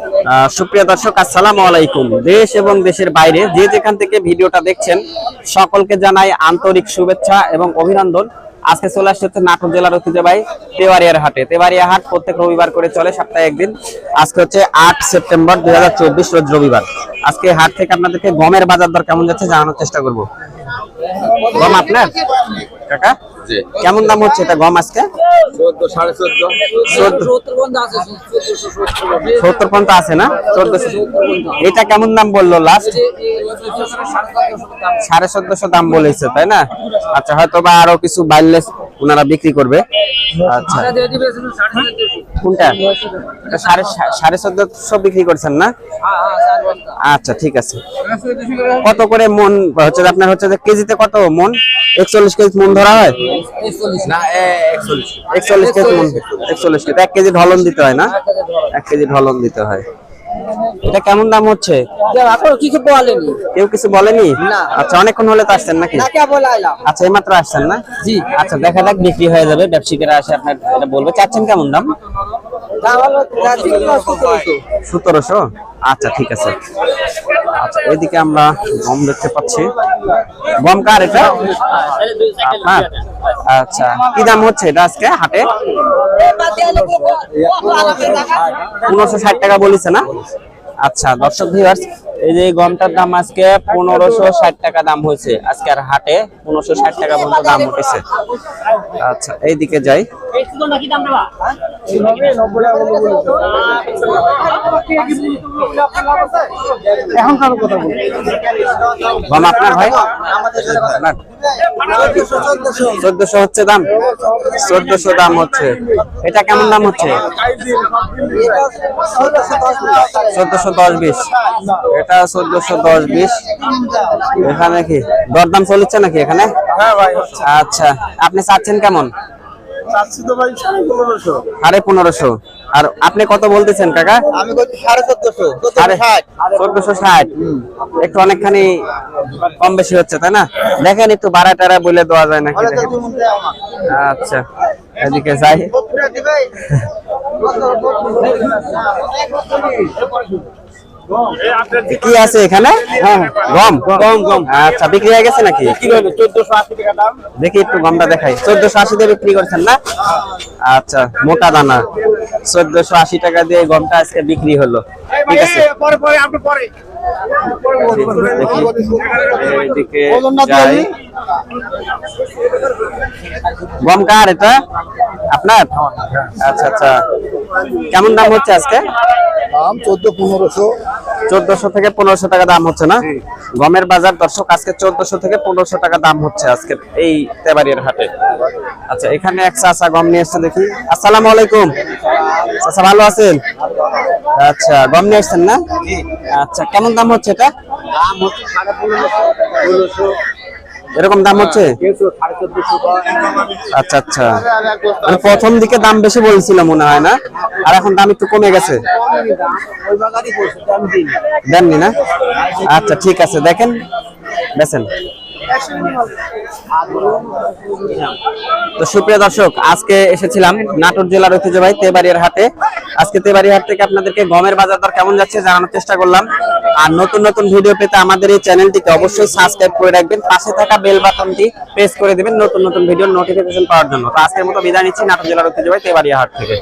আহ, সুপ্রিয় দর্শক আসসালামু আলাইকুম। দেশ এবং দেশের বাইরে যে যেখান থেকে ভিডিওটা দেখছেন সকলকে জানাই আন্তরিক শুভেচ্ছা এবং অভিনন্দন। আজকে চলে আসছে হচ্ছে নাটোর জেলার ঐতিহ্যবাহী তেওয়ারিয়ার হাটে। তেওয়ারিয়া হাট প্রত্যেক রবিবার করে চলে সপ্তাহে একদিন। আজকে হচ্ছে আট সেপ্টেম্বর দুই হাজার চব্বিশ রোজ রবিবার। আজকে হাট থেকে আপনাদেরকে গমের বাজার দর কেমন যাচ্ছে জানানোর চেষ্টা করব। গম আপনার? কাকা? কেমন দাম হচ্ছে এটা গম আজকে? চোদ্দ সাড়ে চোদ্দ? সত্তর পর্যন্ত আছে না? চোদ্দশো এটা কেমন দাম বলল লাস্ট সাড়ে চোদ্দশো দাম বলেছে তাই না? আচ্ছা হয়তো বা আরও কিছু বাড়লে ওনারা বিক্রি করবে। আচ্ছা। কোনটা? সাড়ে সাড়ে চোদ্দশো বিক্রি করছেন না? আচ্ছা ঠিক আছে। কত করে মন হচ্ছে আপনার হচ্ছে যে কেজিতে কত মন? একচল্লিশ কেজি মন ধরা হয়? একচল্লিশ কেজি। মন। একচল্লিশ কেজি। এক কেজি ঢলন দিতে হয় না? এক কেজি ঢলন দিতে হয়। এটা কেমন দাম হচ্ছে? কিছু বলেনি কেউ কিছু বলেনি? আচ্ছা অনেকক্ষণ হলে তো আসছেন নাকি? আচ্ছা এইমাত্র আসছেন না? জি। আচ্ছা দেখা যাক বিক্রি হয়ে যাবে। ব্যবসায়ীরা আসে আপনার এটা বলবে। চাচ্ছেন কেমন দাম? সতেরোশো? আচ্ছা ঠিক আছে। আচ্ছা এদিকে আমরা গম দেখতে পাচ্ছি। গম কার এটা? আপনার আচ্ছা কি দাম হচ্ছে এটা আজকে হাটে? পনেরোশো ষাট টাকা বলেছে না? আচ্ছা দর্শক ভিউয়ার্স এই যে গমটার দাম আজকে পনেরোশো ষাট টাকা দাম হয়েছে। আজকে আর হাটে পনেরোশো ষাট টাকা পর্যন্ত দাম উঠেছে। আচ্ছা এইদিকে যাই। গম আপনার ভাই? আপনার চোদ্দশো হচ্ছে দাম? চোদ্দশো দাম হচ্ছে। এটা কেমন দাম হচ্ছে? চোদ্দশো দশ বিশ। এটা চোদ্দশো দশ বিশ। এখানে কি? দরদাম চলছে নাকি এখানে? হ্যাঁ আচ্ছা। আপনি চাচ্ছেন কেমন? চাচ্ছি তো ভাই সাড়ে পনেরোশো। সাড়ে পনেরোশো। আর আপনি কত বলতেছেন কাকা? আমি সাড়ে চোদ্দশো চোদ্দশো ষাট। একটু অনেকখানি কম বেশি হচ্ছে তাই না? দেখেন একটু বাড়া টাড়া বলে দেওয়া যায় নাকি আচ্ছা এদিকে যাই। কি আছে এখানে? গম? গম গম। আচ্ছা বিক্রি হয়ে গেছে নাকি? দেখি একটু গমটা দেখাই। চোদ্দশো আশি দিয়ে বিক্রি করছেন না? আচ্ছা মোটা দানা। চোদ্দশো আশি টাকা দিয়ে গমটা আজকে বিক্রি হলো। ঠিক আছে। গম কার এটা? আপনার? আচ্ছা আচ্ছা। কেমন দাম হচ্ছে আজকে? দাম চোদ্দ পনেরোশো। চোদ্দশো থেকে পনেরোশো টাকা দাম হচ্ছে না? গমের বাজার দর্শক আজকে চোদ্দশো থেকে পনেরোশো টাকা দাম হচ্ছে আজকে এই তেবাড়িয়ার হাটে। আচ্ছা এখানে এক চাষা গম নিয়ে এসছে দেখি। আসসালামু আলাইকুম। চাষা ভালো আছেন? আচ্ছা গম নিয়ে এসছেন না? আচ্ছা কেমন দাম হচ্ছে এটা? দাম হচ্ছে সাড়ে পনেরোশো এরকম দাম হচ্ছে? সাড়ে চোদ্দশো আচ্ছা আচ্ছা। মানে প্রথম দিকে দাম বেশি বলছিল মনে হয় না? আর এখন দাম একটু কমে গেছে? দেননি না? আচ্ছা ঠিক আছে দেখেন। বেছেন তো সুপ্রিয় দর্শক, আজকে এসেছিলাম নাটোর জেলার ঐতিহ্যবাহী তেবাড়িয়ার হাটে। আজকে তেবাড়িয়া হাট থেকে আপনাদেরকে গমের বাজার দর কেমন যাচ্ছে জানানোর চেষ্টা করলাম। আর নতুন নতুন ভিডিও পেতে আমাদের এই চ্যানেলটিকে অবশ্যই সাবস্ক্রাইব করে রাখবেন। পাশে থাকা বেল বাটনটি প্রেস করে দিবেন নতুন নতুন ভিডিওর নোটিফিকেশন পাওয়ার জন্য। তো আজকের মতো বিদায় নিচ্ছি নাটোর জেলার ঐতিহ্যবাহী তেবাড়িয়া হাট থেকে।